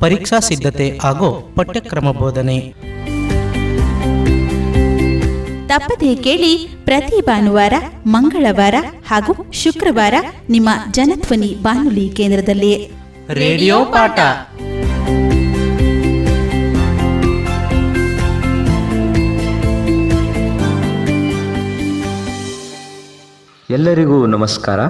ಪರೀಕ್ಷಾ ಸಿದ್ಧತೆ ಹಾಗೂ ಪಠ್ಯಕ್ರಮ ಬೋಧನೆ. ತಪ್ಪದೇ ಕೇಳಿ ಪ್ರತಿ ಭಾನುವಾರ ಮಂಗಳವಾರ ಹಾಗೂ ಶುಕ್ರವಾರ ನಿಮ್ಮ ಜನಧ್ವನಿ ಬಾನುಲಿ ಕೇಂದ್ರದಲ್ಲಿ ರೇಡಿಯೋ ಪಾಠ. ಎಲ್ಲರಿಗೂ ನಮಸ್ಕಾರ.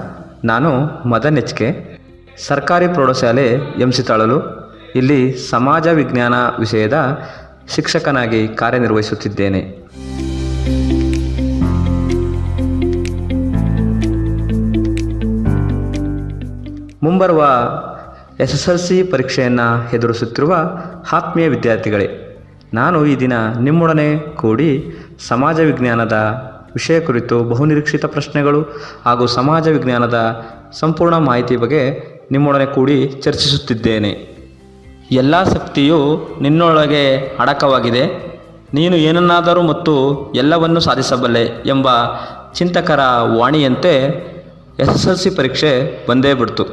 ನಾನು ಮದನ್ ಎಚ್ ಕೆ ಸರ್ಕಾರಿ ಪ್ರೌಢಶಾಲೆ ಎಂ ಸಿ ತಾಳಲು ಇಲ್ಲಿ ಸಮಾಜ ವಿಜ್ಞಾನ ವಿಷಯದ ಶಿಕ್ಷಕನಾಗಿ ಕಾರ್ಯನಿರ್ವಹಿಸುತ್ತಿದ್ದೇನೆ. ಮುಂಬರುವ ಎಸ್ ಎಸ್ ಎಲ್ ಸಿ ಪರೀಕ್ಷೆಯನ್ನು ಎದುರಿಸುತ್ತಿರುವ ಆತ್ಮೀಯ ವಿದ್ಯಾರ್ಥಿಗಳೇ, ನಾನು ಈ ದಿನ ನಿಮ್ಮೊಡನೆ ಕೂಡಿ ಸಮಾಜ ವಿಜ್ಞಾನದ ವಿಷಯ ಕುರಿತು ಬಹುನಿರೀಕ್ಷಿತ ಪ್ರಶ್ನೆಗಳು ಹಾಗೂ ಸಮಾಜ ವಿಜ್ಞಾನದ ಸಂಪೂರ್ಣ ಮಾಹಿತಿ ಬಗ್ಗೆ ನಿಮ್ಮೊಡನೆ ಕೂಡಿ ಚರ್ಚಿಸುತ್ತಿದ್ದೇನೆ. ಎಲ್ಲ ಶಕ್ತಿಯು ನಿನ್ನೊಳಗೆ ಅಡಕವಾಗಿದೆ. ನೀನು ಏನನ್ನಾದರೂ ಮತ್ತು ಎಲ್ಲವನ್ನೂ ಸಾಧಿಸಬಲ್ಲೆ ಎಂಬ ಚಿಂತಕರ ವಾಣಿಯಂತೆ ಎಸ್ ಎಸ್ ಎಲ್ ಸಿ ಪರೀಕ್ಷೆ ಬಂದೇ ಬಿಡ್ತು.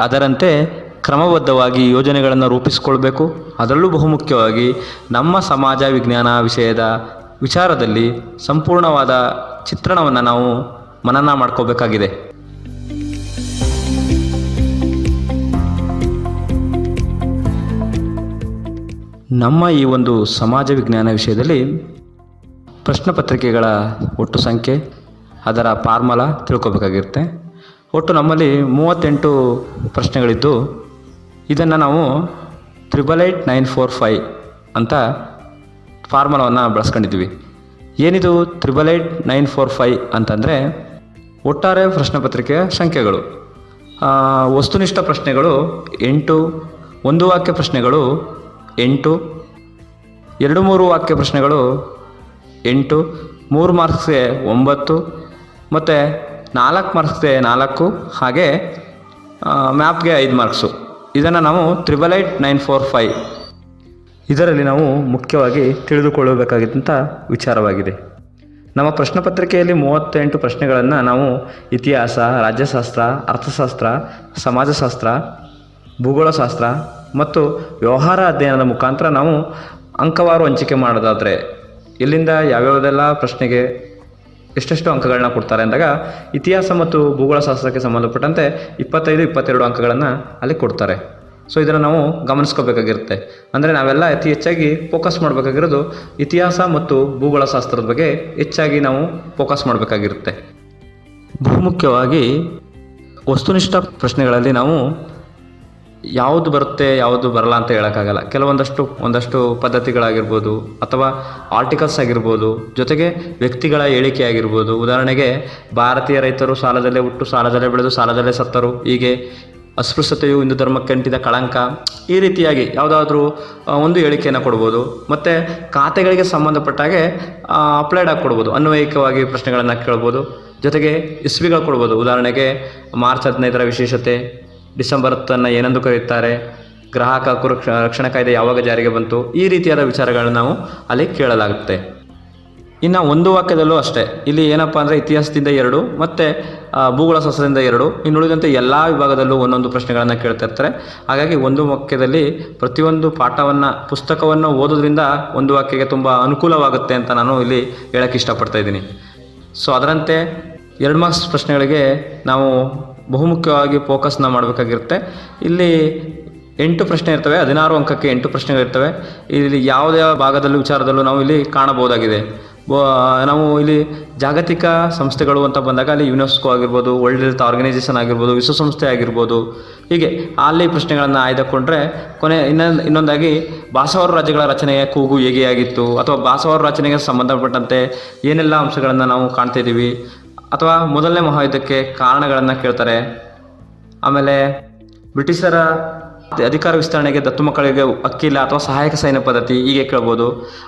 ಅದರಂತೆ ಕ್ರಮಬದ್ಧವಾಗಿ ಯೋಜನೆಗಳನ್ನು ರೂಪಿಸಿಕೊಳ್ಬೇಕು. ಅದರಲ್ಲೂ ಬಹುಮುಖ್ಯವಾಗಿ ನಮ್ಮ ಸಮಾಜ ವಿಜ್ಞಾನ ವಿಷಯದ ವಿಚಾರದಲ್ಲಿ ಸಂಪೂರ್ಣವಾದ ಚಿತ್ರಣವನ್ನು ನಾವು ಮನನ ಮಾಡ್ಕೋಬೇಕಾಗಿದೆ. ನಮ್ಮ ಈ ಒಂದು ಸಮಾಜ ವಿಜ್ಞಾನ ವಿಷಯದಲ್ಲಿ ಪ್ರಶ್ನೆ ಪತ್ರಿಕೆಗಳ ಒಟ್ಟು ಸಂಖ್ಯೆ, ಅದರ ಫಾರ್ಮುಲಾ ತಿಳ್ಕೊಬೇಕಾಗಿರುತ್ತೆ. ಒಟ್ಟು ನಮ್ಮಲ್ಲಿ ಮೂವತ್ತೆಂಟು ಪ್ರಶ್ನೆಗಳಿದ್ದು, ಇದನ್ನು ನಾವು triple eight nine four five ಅಂತ ಫಾರ್ಮುಲಾವನ್ನು ಬಳಸ್ಕೊಂಡಿದ್ವಿ ಏನಿದು triple eight nine four five ಅಂತಂದರೆ, ಒಟ್ಟಾರೆ ಪ್ರಶ್ನೆ ಪತ್ರಿಕೆಯ ಸಂಖ್ಯೆಗಳು. ವಸ್ತುನಿಷ್ಠ ಪ್ರಶ್ನೆಗಳು ಎಂಟು, ಒಂದು ವಾಕ್ಯ ಪ್ರಶ್ನೆಗಳು ಎಂಟು, ಎರಡು ಮೂರು ವಾಕ್ಯ ಪ್ರಶ್ನೆಗಳು. ಎಂಟು, ಮೂರು ಮಾರ್ಕ್ಸ್ಗೆ ಒಂಬತ್ತು, ಮತ್ತು ನಾಲ್ಕು ಮಾರ್ಕ್ಸ್ಗೆ ನಾಲ್ಕು, ಹಾಗೆ ಮ್ಯಾಪ್ಗೆ ಐದು ಮಾರ್ಕ್ಸು. ಇದನ್ನು ನಾವು triple eight nine four five ಇದರಲ್ಲಿ ನಾವು ಮುಖ್ಯವಾಗಿ ತಿಳಿದುಕೊಳ್ಳಬೇಕಾಗಿದ್ದಂಥ ವಿಚಾರವಾಗಿದೆ. ನಮ್ಮ ಪ್ರಶ್ನೆ ಪತ್ರಿಕೆಯಲ್ಲಿ ಮೂವತ್ತೆಂಟು ಪ್ರಶ್ನೆಗಳನ್ನು ನಾವು ಇತಿಹಾಸ, ರಾಜ್ಯಶಾಸ್ತ್ರ, ಅರ್ಥಶಾಸ್ತ್ರ, ಸಮಾಜಶಾಸ್ತ್ರ ಭೂಗೋಳಶಾಸ್ತ್ರ ಮತ್ತು ವ್ಯವಹಾರ ಅಧ್ಯಯನದ ಮುಖಾಂತರ ನಾವು ಅಂಕವಾರು ಹಂಚಿಕೆ ಮಾಡೋದಾದರೆ ಇಲ್ಲಿಂದ ಯಾವ್ಯಾವುದೆಲ್ಲ ಪ್ರಶ್ನೆಗೆ ಎಷ್ಟೆಷ್ಟು ಅಂಕಗಳನ್ನ ಕೊಡ್ತಾರೆ ಅಂದಾಗ ಇತಿಹಾಸ ಮತ್ತು ಭೂಗೋಳಶಾಸ್ತ್ರಕ್ಕೆ ಸಂಬಂಧಪಟ್ಟಂತೆ ಇಪ್ಪತ್ತೈದು, ಇಪ್ಪತ್ತೆರಡು ಅಂಕಗಳನ್ನು ಅಲ್ಲಿ ಕೊಡ್ತಾರೆ. ಸೊ ಇದನ್ನು ನಾವು ಗಮನಿಸ್ಕೋಬೇಕಾಗಿರುತ್ತೆ. ಅಂದರೆ ನಾವೆಲ್ಲ ಅತಿ ಹೆಚ್ಚಾಗಿ ಫೋಕಸ್ ಮಾಡಬೇಕಾಗಿರೋದು ಇತಿಹಾಸ ಮತ್ತು ಭೂಗೋಳಶಾಸ್ತ್ರದ ಬಗ್ಗೆ ಹೆಚ್ಚಾಗಿ ನಾವು ಫೋಕಸ್ ಮಾಡಬೇಕಾಗಿರುತ್ತೆ. ಬಹುಮುಖ್ಯವಾಗಿ ವಸ್ತುನಿಷ್ಠ ಪ್ರಶ್ನೆಗಳಲ್ಲಿ ನಾವು ಯಾವುದು ಬರುತ್ತೆ, ಯಾವುದು ಬರಲ್ಲ ಅಂತ ಹೇಳೋಕ್ಕಾಗಲ್ಲ. ಕೆಲವೊಂದಷ್ಟು, ಒಂದಷ್ಟು ಪದ್ಧತಿಗಳಾಗಿರ್ಬೋದು ಅಥವಾ ಆರ್ಟಿಕಲ್ಸ್ ಆಗಿರ್ಬೋದು, ಜೊತೆಗೆ ವ್ಯಕ್ತಿಗಳ ಹೇಳಿಕೆ ಆಗಿರ್ಬೋದು. ಉದಾಹರಣೆಗೆ, ಭಾರತೀಯ ರೈತರು ಸಾಲದಲ್ಲೇ ಹುಟ್ಟು, ಸಾಲದಲ್ಲೇ ಬೆಳೆದು, ಸಾಲದಲ್ಲೇ ಸತ್ತರು. ಹೀಗೆ ಅಸ್ಪೃಶ್ಯತೆಯು ಹಿಂದೂ ಧರ್ಮಕ್ಕೆ ಅಂಟಿದ ಕಳಂಕ. ಈ ರೀತಿಯಾಗಿ ಯಾವುದಾದ್ರೂ ಒಂದು ಹೇಳಿಕೆಯನ್ನು ಕೊಡ್ಬೋದು. ಮತ್ತು ಖಾತೆಗಳಿಗೆ ಸಂಬಂಧಪಟ್ಟಾಗೆ ಅಪ್ಲೈಡ್ ಆಗಿ ಕೊಡ್ಬೋದು. ಅನ್ವಯಿಕವಾಗಿ ಪ್ರಶ್ನೆಗಳನ್ನು ಕೇಳ್ಬೋದು. ಜೊತೆಗೆ ಇಸ್ವಿಗಳು ಕೊಡ್ಬೋದು. ಉದಾಹರಣೆಗೆ, ಮಾರ್ಚ್ ಹದಿನೈದರ ವಿಶೇಷತೆ ಡಿಸೆಂಬರ್ ಹತ್ತನ್ನು ಏನೆಂದು ಕರೆಯುತ್ತಾರೆ? ಗ್ರಾಹಕ ಹಕ್ಕು ರಕ್ಷಣಾ ಕಾಯ್ದೆ ಯಾವಾಗ ಜಾರಿಗೆ ಬಂತು? ಈ ರೀತಿಯಾದ ವಿಚಾರಗಳನ್ನು ನಾವು ಅಲ್ಲಿ ಕೇಳಲಾಗುತ್ತೆ. ಇನ್ನು ಒಂದು ವಾಕ್ಯದಲ್ಲೂ ಅಷ್ಟೇ. ಇಲ್ಲಿ ಏನಪ್ಪ ಅಂದರೆ ಇತಿಹಾಸದಿಂದ ಎರಡು, ಮತ್ತು ಭೂಗೋಳಶಾಸ್ತ್ರದಿಂದ ಎರಡು. ಇನ್ನು ಉಳಿದಂತೆ ಎಲ್ಲ ವಿಭಾಗದಲ್ಲೂ ಒಂದೊಂದು ಪ್ರಶ್ನೆಗಳನ್ನು ಕೇಳ್ತಾ ಇರ್ತಾರೆ. ಹಾಗಾಗಿ ಒಂದು ವಾಕ್ಯದಲ್ಲಿ ಪ್ರತಿಯೊಂದು ಪಾಠವನ್ನು, ಪುಸ್ತಕವನ್ನು ಓದೋದ್ರಿಂದ ಒಂದು ವಾಕ್ಯಕ್ಕೆ ತುಂಬ ಅನುಕೂಲವಾಗುತ್ತೆ ಅಂತ ನಾನು ಇಲ್ಲಿ ಹೇಳಕ್ಕೆ ಇಷ್ಟಪಡ್ತಾ ಇದ್ದೀನಿ. ಸೊ ಅದರಂತೆ ಎರಡು ಮಾರ್ಕ್ಸ್ ಪ್ರಶ್ನೆಗಳಿಗೆ ನಾವು ಬಹುಮುಖ್ಯವಾಗಿ ಫೋಕಸ್ನ ಮಾಡಬೇಕಾಗಿರುತ್ತೆ. ಇಲ್ಲಿ ಎಂಟು ಪ್ರಶ್ನೆ ಇರ್ತವೆ, ಹದಿನಾರು ಅಂಕಕ್ಕೆ ಎಂಟು ಪ್ರಶ್ನೆಗಳಿರ್ತವೆ ಇಲ್ಲಿ ಯಾವುದೇ ಭಾಗದಲ್ಲಿ ವಿಚಾರದಲ್ಲೂ ನಾವು ಇಲ್ಲಿ ಕಾಣಬಹುದಾಗಿದೆ. ನಾವು ಇಲ್ಲಿ ಜಾಗತಿಕ ಸಂಸ್ಥೆಗಳು ಅಂತ ಬಂದಾಗ ಅಲ್ಲಿ ಯುನೆಸ್ಕೋ ಆಗಿರ್ಬೋದು, ವರ್ಲ್ಡ್ ಹೆಲ್ತ್ ಆರ್ಗನೈಸೇಷನ್ ಆಗಿರ್ಬೋದು ವಿಶ್ವಸಂಸ್ಥೆ ಆಗಿರ್ಬೋದು, ಹೀಗೆ ಅಲ್ಲಿ ಪ್ರಶ್ನೆಗಳನ್ನು ಆಯ್ದುಕೊಂಡ್ರೆ ಕೊನೆ ಇನ್ನೊಂದು ಇನ್ನೊಂದಾಗಿ ಬಾಸವರ ರಾಜ್ಯಗಳ ರಚನೆಯ ಕೂಗು ಹೇಗೆ ಆಗಿತ್ತು, ಅಥವಾ ಬಾಸವರ ರಚನೆಗೆ ಸಂಬಂಧಪಟ್ಟಂತೆ ಏನೆಲ್ಲ ಅಂಶಗಳನ್ನು ನಾವು ಕಾಣ್ತಾ ಇದ್ದೀವಿ ಅಥವಾ ಮೊದಲನೇ ಮಹಾಯುದ್ಧಕ್ಕೆ ಕಾರಣಗಳನ್ನು ಕೇಳ್ತಾರೆ. ಆಮೇಲೆ ಬ್ರಿಟಿಷರ ಅಧಿಕಾರ ವಿಸ್ತರಣೆಗೆ ದತ್ತು ಮಕ್ಕಳಿಗೆ ಅಕ್ಕಿಲ್ಲ ಅಥವಾ ಸಹಾಯಕ ಸೈನ್ಯ ಪದ್ಧತಿ ಹೀಗೆ ಕೇಳ್ಬೋದು.